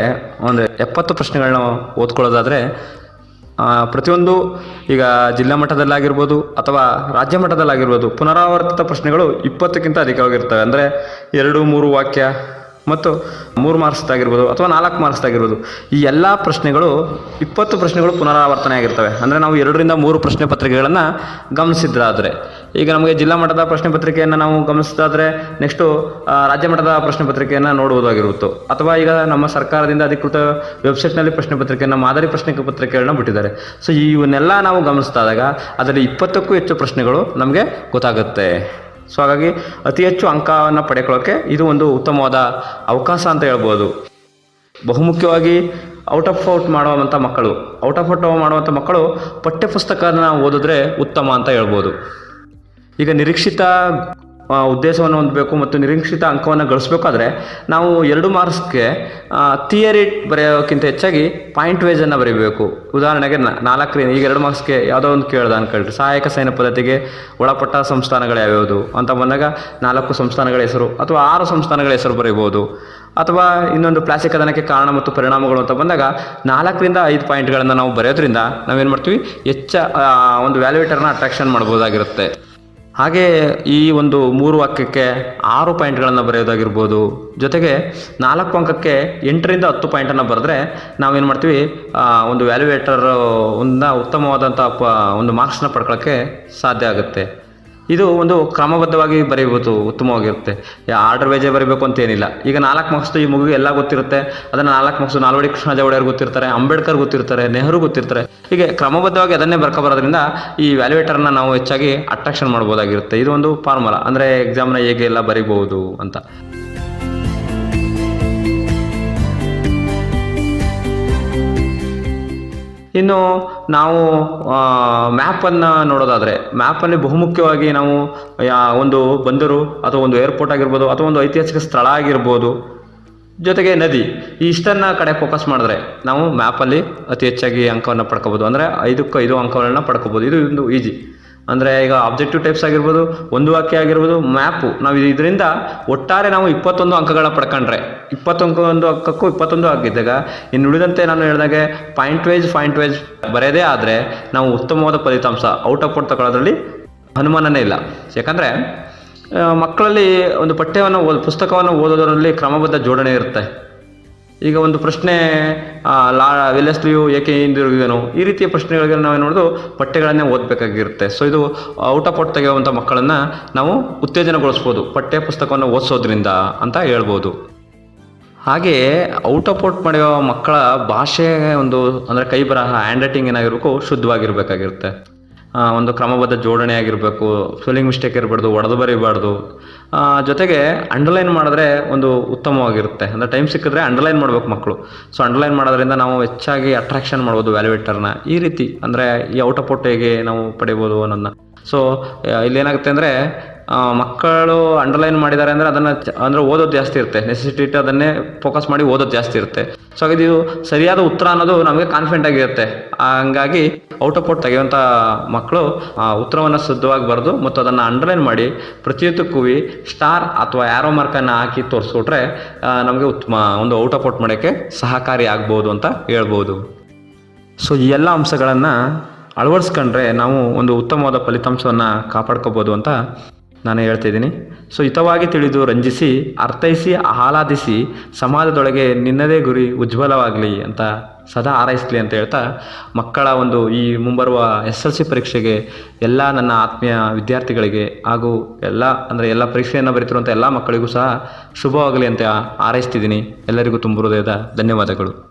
ಒಂದು ಎಪ್ಪತ್ತು ಪ್ರಶ್ನೆಗಳನ್ನ ಓದ್ಕೊಳ್ಳೋದಾದರೆ ಪ್ರತಿಯೊಂದು ಈಗ ಜಿಲ್ಲಾ ಮಟ್ಟದಲ್ಲಾಗಿರ್ಬೋದು ಅಥವಾ ರಾಜ್ಯ ಮಟ್ಟದಲ್ಲಾಗಿರ್ಬೋದು ಪುನರಾವರ್ತಿತ ಪ್ರಶ್ನೆಗಳು ಇಪ್ಪತ್ತಕ್ಕಿಂತ ಅಧಿಕವಾಗಿರ್ತವೆ. ಅಂದರೆ ಎರಡು, ಮೂರು ವಾಕ್ಯ ಮತ್ತು ಮೂರು ಮಾರ್ಕ್ಸ್ದಾಗಿರ್ಬೋದು ಅಥವಾ ನಾಲ್ಕು ಮಾರ್ಕ್ಸ್ದಾಗಿರ್ಬೋದು, ಈ ಎಲ್ಲ ಪ್ರಶ್ನೆಗಳು, ಇಪ್ಪತ್ತು ಪ್ರಶ್ನೆಗಳು ಪುನರಾವರ್ತನೆ ಆಗಿರ್ತವೆ. ಅಂದರೆ ನಾವು ಎರಡರಿಂದ ಮೂರು ಪ್ರಶ್ನೆ ಪತ್ರಿಕೆಗಳನ್ನು ಗಮನಿಸಿದ್ರಾದರೆ. ಈಗ ನಮಗೆ ಜಿಲ್ಲಾ ಮಟ್ಟದ ಪ್ರಶ್ನೆ ಪತ್ರಿಕೆಯನ್ನು ನಾವು ಗಮನಿಸಿದಾದರೆ ನೆಕ್ಸ್ಟು ರಾಜ್ಯ ಮಟ್ಟದ ಪ್ರಶ್ನೆ ಪತ್ರಿಕೆಯನ್ನು ನೋಡುವುದಾಗಿರುತ್ತು. ಅಥವಾ ಈಗ ನಮ್ಮ ಸರ್ಕಾರದಿಂದ ಅಧಿಕೃತ ವೆಬ್ಸೈಟ್ನಲ್ಲಿ ಪ್ರಶ್ನೆ ಪತ್ರಿಕೆಯನ್ನು, ಮಾದರಿ ಪ್ರಶ್ನೆ ಪತ್ರಿಕೆಗಳನ್ನ ಬಿಟ್ಟಿದ್ದಾರೆ. ಸೊ ಇವನ್ನೆಲ್ಲ ನಾವು ಗಮನಿಸಿದಾಗ ಅದರಲ್ಲಿ ಇಪ್ಪತ್ತಕ್ಕೂ ಹೆಚ್ಚು ಪ್ರಶ್ನೆಗಳು ನಮಗೆ ಗೊತ್ತಾಗುತ್ತೆ. ಸೊ ಹಾಗಾಗಿ ಅತಿ ಹೆಚ್ಚು ಅಂಕವನ್ನು ಪಡೆಕೊಳ್ಳೋಕ್ಕೆ ಇದು ಒಂದು ಉತ್ತಮವಾದ ಅವಕಾಶ ಅಂತ ಹೇಳ್ಬೋದು. ಬಹುಮುಖ್ಯವಾಗಿ ಔಟ್ ಆಫ್ ಔಟ್ ಮಾಡುವಂಥ ಮಕ್ಕಳು, ಔಟ್ ಆಫ್ ಔಟ್ ಮಾಡುವಂಥ ಮಕ್ಕಳು ಪಠ್ಯಪುಸ್ತಕನ ಓದಿದ್ರೆ ಉತ್ತಮ ಅಂತ ಹೇಳ್ಬೋದು. ಈಗ ನಿರೀಕ್ಷಿತ ಉದ್ದೇಶವನ್ನು ಹೊಂದಬೇಕು ಮತ್ತು ನಿರೀಕ್ಷಿತ ಅಂಕವನ್ನು ಗಳಿಸ್ಬೇಕಾದ್ರೆ ನಾವು ಎರಡು ಮಾರ್ಕ್ಸ್ಗೆ ಥಿಯರಿ ಬರೆಯೋಕ್ಕಿಂತ ಹೆಚ್ಚಾಗಿ ಪಾಯಿಂಟ್ ವೇಜನ್ನು ಬರೀಬೇಕು. ಉದಾಹರಣೆಗೆ ನಾಲ್ಕರಿಂದ, ಈಗ ಎರಡು ಮಾರ್ಕ್ಸ್ಗೆ ಯಾವುದೋ ಒಂದು ಕೇಳ್ದೆ ಅನ್ಕೊಳ್ರಿ. ಸಹಾಯಕ ಸೈನ್ಯ ಪದ್ಧತಿಗೆ ಒಳಪಟ್ಟ ಸಂಸ್ಥಾನಗಳು ಯಾವ್ಯಾವುದು? ಅಂತ ಬಂದಾಗ ನಾಲ್ಕು ಸಂಸ್ಥಾನಗಳ ಹೆಸರು ಅಥವಾ ಆರು ಸಂಸ್ಥಾನಗಳ ಹೆಸರು ಬರೀಬೋದು. ಅಥವಾ ಇನ್ನೊಂದು ಪ್ಲಾಸ್ಟಿಕ್ ಕದನಕ್ಕೆ ಕಾರಣ ಮತ್ತು ಪರಿಣಾಮಗಳು ಅಂತ ಬಂದಾಗ ನಾಲ್ಕರಿಂದ ಐದು ಪಾಯಿಂಟ್ಗಳನ್ನು ನಾವು ಬರೆಯೋದ್ರಿಂದ ನಾವೇನು ಮಾಡ್ತೀವಿ? ಹೆಚ್ಚ ಒಂದು ವ್ಯಾಲ್ಯೂಟರ್ನ ಅಟ್ರಾಕ್ಷನ್ ಮಾಡ್ಬೋದಾಗಿರುತ್ತೆ. ಹಾಗೆ ಈ ಒಂದು ಮೂರು ವಾಕ್ಯಕ್ಕೆ ಆರು ಪಾಯಿಂಟ್ಗಳನ್ನು ಬರೆಯೋದಾಗಿರ್ಬೋದು. ಜೊತೆಗೆ ನಾಲ್ಕು ಅಂಕಕ್ಕೆ ಎಂಟರಿಂದ ಹತ್ತು ಪಾಯಿಂಟನ್ನು ಬರೆದ್ರೆ ನಾವೇನು ಮಾಡ್ತೀವಿ ಒಂದು ವ್ಯಾಲ್ಯೂಯೇಟರ್ ಒಂದು ಉತ್ತಮವಾದಂಥ ಪ, ಒಂದು ಮಾರ್ಕ್ಸ್ನ ಪಡ್ಕೊಳ್ಳೋಕ್ಕೆ ಸಾಧ್ಯ ಆಗುತ್ತೆ. ಇದು ಒಂದು ಕ್ರಮಬದ್ಧವಾಗಿ ಬರೀಬೋದು ಉತ್ತಮವಾಗಿರುತ್ತೆ. ಆರ್ಡರ್ ವೇಜೆ ಬರೀಬೇಕು ಅಂತ ಏನಿಲ್ಲ. ಈಗ ನಾಲ್ಕು ಮಾರ್ಕ್ಸ್ದು ಈ ಮಗುಗೆ ಎಲ್ಲ ಗೊತ್ತಿರುತ್ತೆ. ಅದನ್ನು ನಾಲ್ಕು ಮಾರ್ಕ್ಸ್ ನಾಲ್ವಡಿ ಕೃಷ್ಣರಾಜ ಒಡೆಯರ್ ಗೊತ್ತಿರ್ತಾರೆ, ಅಂಬೇಡ್ಕರ್ ಗೊತ್ತಿರ್ತಾರೆ, ನೆಹರು ಗೊತ್ತಿರ್ತಾರೆ. ಹೀಗೆ ಕ್ರಮಬದ್ಧವಾಗಿ ಅದನ್ನೇ ಬರ್ಕೊಬರೋದ್ರಿಂದ ಈ ವ್ಯಾಲ್ಯೂಯೇಟರ್ನ ನಾವು ಹೆಚ್ಚಾಗಿ ಅಟ್ರಾಕ್ಷನ್ ಮಾಡ್ಬೋದಾಗಿರುತ್ತೆ. ಇದು ಒಂದು ಫಾರ್ಮುಲಾ ಅಂದರೆ ಎಕ್ಸಾಮ್ನ ಹೇಗೆ ಎಲ್ಲ ಬರೀಬಹುದು ಅಂತ. ಇನ್ನು ನಾವು ಮ್ಯಾಪನ್ನು ನೋಡೋದಾದರೆ ಮ್ಯಾಪಲ್ಲಿ ಬಹುಮುಖ್ಯವಾಗಿ ನಾವು, ಯಾ- ಒಂದು ಬಂದರು, ಅಥವಾ ಒಂದು ಏರ್ಪೋರ್ಟ್ ಆಗಿರ್ಬೋದು, ಅಥವಾ ಒಂದು ಐತಿಹಾಸಿಕ ಸ್ಥಳ ಆಗಿರ್ಬೋದು, ಜೊತೆಗೆ ನದಿ ಇಷ್ಟನ್ನು ಕಡೆ ಫೋಕಸ್ ಮಾಡಿದ್ರೆ ನಾವು ಮ್ಯಾಪಲ್ಲಿ ಅತಿ ಹೆಚ್ಚಾಗಿ ಅಂಕವನ್ನು ಪಡ್ಕೋಬೋದು. ಅಂದರೆ ಐದಕ್ಕೆ ಐದು ಅಂಕಗಳನ್ನ ಪಡ್ಕೋಬೋದು. ಇದು ಒಂದು ಈಜಿ ಅಂದರೆ ಈಗ ಆಬ್ಜೆಕ್ಟಿವ್ ಟೈಪ್ಸ್ ಆಗಿರ್ಬೋದು, ಒಂದು ವಾಕ್ಯ ಆಗಿರ್ಬೋದು ಮ್ಯಾಪು ನಾವು ಇದರಿಂದ ಒಟ್ಟಾರೆ ನಾವು ಇಪ್ಪತ್ತೊಂದು ಅಂಕಗಳ ಪಡ್ಕೊಂಡ್ರೆ. ಇಪ್ಪತ್ತೊಂದು ಒಂದು ಅಂಕಕ್ಕೂ ಇಪ್ಪತ್ತೊಂದು ಆಗಿದ್ದಾಗ, ಇನ್ನು ಉಳಿದಂತೆ ನಾನು ಹೇಳಿದಾಗೆ ಪಾಯಿಂಟ್ ವೈಸ್ ಪಾಯಿಂಟ್ ವೈಸ್ ಬರೆಯದೇ ಆದರೆ ನಾವು ಉತ್ತಮವಾದ ಫಲಿತಾಂಶ ಔಟ್ ಆಫ್ ಔಟ್ ತಗೊಳ್ಳೋದ್ರಲ್ಲಿ ಅನುಮಾನನೇ ಇಲ್ಲ. ಯಾಕಂದರೆ ಮಕ್ಕಳಲ್ಲಿ ಒಂದು ಪಠ್ಯವನ್ನು ಓದ್ ಪುಸ್ತಕವನ್ನು ಓದೋದರಲ್ಲಿ ಕ್ರಮಬದ್ಧ ಜೋಡಣೆ ಇರುತ್ತೆ. ಈಗ ಒಂದು ಪ್ರಶ್ನೆ ಲಾ ವೆಲ್ಲೆಸ್ಲಿಯು ಏಕೆ ಹಿಂದಿರುಗಿದನು ಈ ರೀತಿಯ ಪ್ರಶ್ನೆಗಳಿಗೆ ನಾವೇನು ಮಾಡೋದು? ಪಠ್ಯಗಳನ್ನೇ ಓದಬೇಕಾಗಿರುತ್ತೆ. ಸೊ ಇದು ಔಟ್ ಆಫ್ ಔಟ್ ತೆಗೆಯುವಂಥ ಮಕ್ಕಳನ್ನು ನಾವು ಉತ್ತೇಜನಗೊಳಿಸ್ಬೋದು, ಪಠ್ಯ ಪುಸ್ತಕವನ್ನು ಓದಿಸೋದ್ರಿಂದ ಅಂತ ಹೇಳ್ಬೋದು. ಹಾಗೆ ಔಟ್ ಆಫ್ ಔಟ್ ಮಾಡುವ ಮಕ್ಕಳ ಭಾಷೆ ಒಂದು, ಅಂದರೆ ಕೈ ಬರಹ ಹ್ಯಾಂಡ್ ರೈಟಿಂಗ್ ಏನಾಗಿರಬೇಕು, ಶುದ್ಧವಾಗಿರಬೇಕಾಗಿರುತ್ತೆ. ಒಂದು ಕ್ರಮಬದ್ಧ ಜೋಡಣೆ ಆಗಿರಬೇಕು ಸ್ಪೆಲ್ಲಿಂಗ್ ಮಿಸ್ಟೇಕ್ ಇರಬಾರ್ದು, ಒಡೆದು ಬರೀಬಾರ್ದು ಜೊತೆಗೆ ಅಂಡರ್ಲೈನ್ ಮಾಡಿದ್ರೆ ಒಂದು ಉತ್ತಮವಾಗಿರುತ್ತೆ. ಅಂದರೆ ಟೈಮ್ ಸಿಕ್ಕಿದ್ರೆ ಅಂಡರ್ಲೈನ್ ಮಾಡ್ಬೇಕು ಮಕ್ಕಳು ಸೊ ಅಂಡರ್ಲೈನ್ ಮಾಡೋದ್ರಿಂದ ನಾವು ಹೆಚ್ಚಾಗಿ ಅಟ್ರಾಕ್ಷನ್ ಮಾಡ್ಬೋದು ವ್ಯಾಲ್ಯೂಟರ್ನ ಈ ರೀತಿ, ಅಂದರೆ ಈ ಔಟ್ ಆಫ್ ಔಟ್ ಹೇಗೆ ನಾವು ಪಡಿಬೋದು ಅನ್ನೋದನ್ನ ಸೊ ಇಲ್ಲೇನಾಗುತ್ತೆ ಅಂದರೆ ಮಕ್ಕಳು ಅಂಡರ್ಲೈನ್ ಮಾಡಿದ್ದಾರೆ ಅಂದರೆ ಅದನ್ನು ಅಂದರೆ ಓದೋದು ಜಾಸ್ತಿ ಇರುತ್ತೆ. ನೆಸೆಸಿಟಿ ಅದನ್ನೇ ಫೋಕಸ್ ಮಾಡಿ ಓದೋದು ಜಾಸ್ತಿ ಇರುತ್ತೆ. ಸೊ ಹಾಗಾಗಿ ಇದು ಸರಿಯಾದ ಉತ್ತರ ಅನ್ನೋದು ನಮಗೆ ಕಾನ್ಫಿಡೆಂಟ್ ಆಗಿರುತ್ತೆ. ಹಂಗಾಗಿ ಔಟ್ ಆಫ್ ಔಟ್ ತೆಗೆಯುವಂಥ ಮಕ್ಕಳು ಉತ್ತರವನ್ನು ಶುದ್ಧವಾಗಿ ಬರೆದು ಮತ್ತು ಅದನ್ನು ಅಂಡರ್ಲೈನ್ ಮಾಡಿ ಪ್ರತಿಯೊಂದಕ್ಕೂ ಸ್ಟಾರ್ ಅಥವಾ ಯಾರೋ ಮಾರ್ಕನ್ನು ಹಾಕಿ ತೋರಿಸ್ಬಿಟ್ರೆ ನಮಗೆ ಉತ್ತಮ, ಒಂದು ಔಟ್ ಆಫ್ ಔಟ್ ಮಾಡೋಕ್ಕೆ ಸಹಕಾರಿ ಆಗ್ಬೋದು ಅಂತ ಹೇಳ್ಬೋದು. ಸೊ ಈ ಎಲ್ಲ ಅಂಶಗಳನ್ನು ಅಳವಡಿಸ್ಕೊಂಡ್ರೆ ನಾವು ಒಂದು ಉತ್ತಮವಾದ ಫಲಿತಾಂಶವನ್ನು ಕಾಪಾಡ್ಕೋಬೋದು ಅಂತ ನಾನು ಹೇಳ್ತಿದ್ದೀನಿ ಸೊ ಹಿತವಾಗಿ ತಿಳಿದು ರಂಜಿಸಿ, ಅರ್ಥೈಸಿ, ಆಹ್ಲಾದಿಸಿ, ಸಮಾಜದೊಳಗೆ ನಿನ್ನದೇ ಗುರಿ ಉಜ್ವಲವಾಗಲಿ ಅಂತ ಸದಾ ಹಾರೈಸಲಿ ಅಂತ ಹೇಳ್ತಾ, ಮಕ್ಕಳ ಒಂದು ಈ ಮುಂಬರುವ ಎಸ್ ಎಲ್ ಸಿ ಪರೀಕ್ಷೆಗೆ ಎಲ್ಲ ನನ್ನ ಆತ್ಮೀಯ ವಿದ್ಯಾರ್ಥಿಗಳಿಗೆ ಹಾಗೂ ಎಲ್ಲ, ಅಂದರೆ ಎಲ್ಲ ಪರೀಕ್ಷೆಯನ್ನು ಬರೀತಿರುವಂಥ ಎಲ್ಲ ಮಕ್ಕಳಿಗೂ ಸಹ ಶುಭವಾಗಲಿ ಅಂತ ಹಾರೈಸ್ತಿದ್ದೀನಿ. ಎಲ್ಲರಿಗೂ ತುಂಬ ಹೃದಯದ ಧನ್ಯವಾದಗಳು.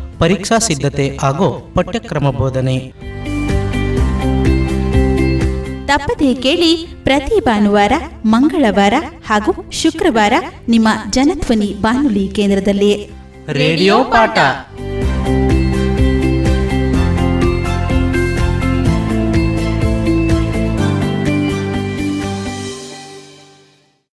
ಪರೀಕ್ಷಾ ಸಿದ್ಧತೆ ಹಾಗೂ ಪಠ್ಯಕ್ರಮ ಬೋಧನೆ. ತಪ್ಪದೇ ಕೇಳಿ ಪ್ರತಿ ಭಾನುವಾರ ಮಂಗಳವಾರ ಹಾಗೂ ಶುಕ್ರವಾರ ನಿಮ್ಮ ಜನಧ್ವನಿ ಬಾನುಲಿ ಕೇಂದ್ರದಲ್ಲಿ ರೇಡಿಯೋ ಪಾಠ.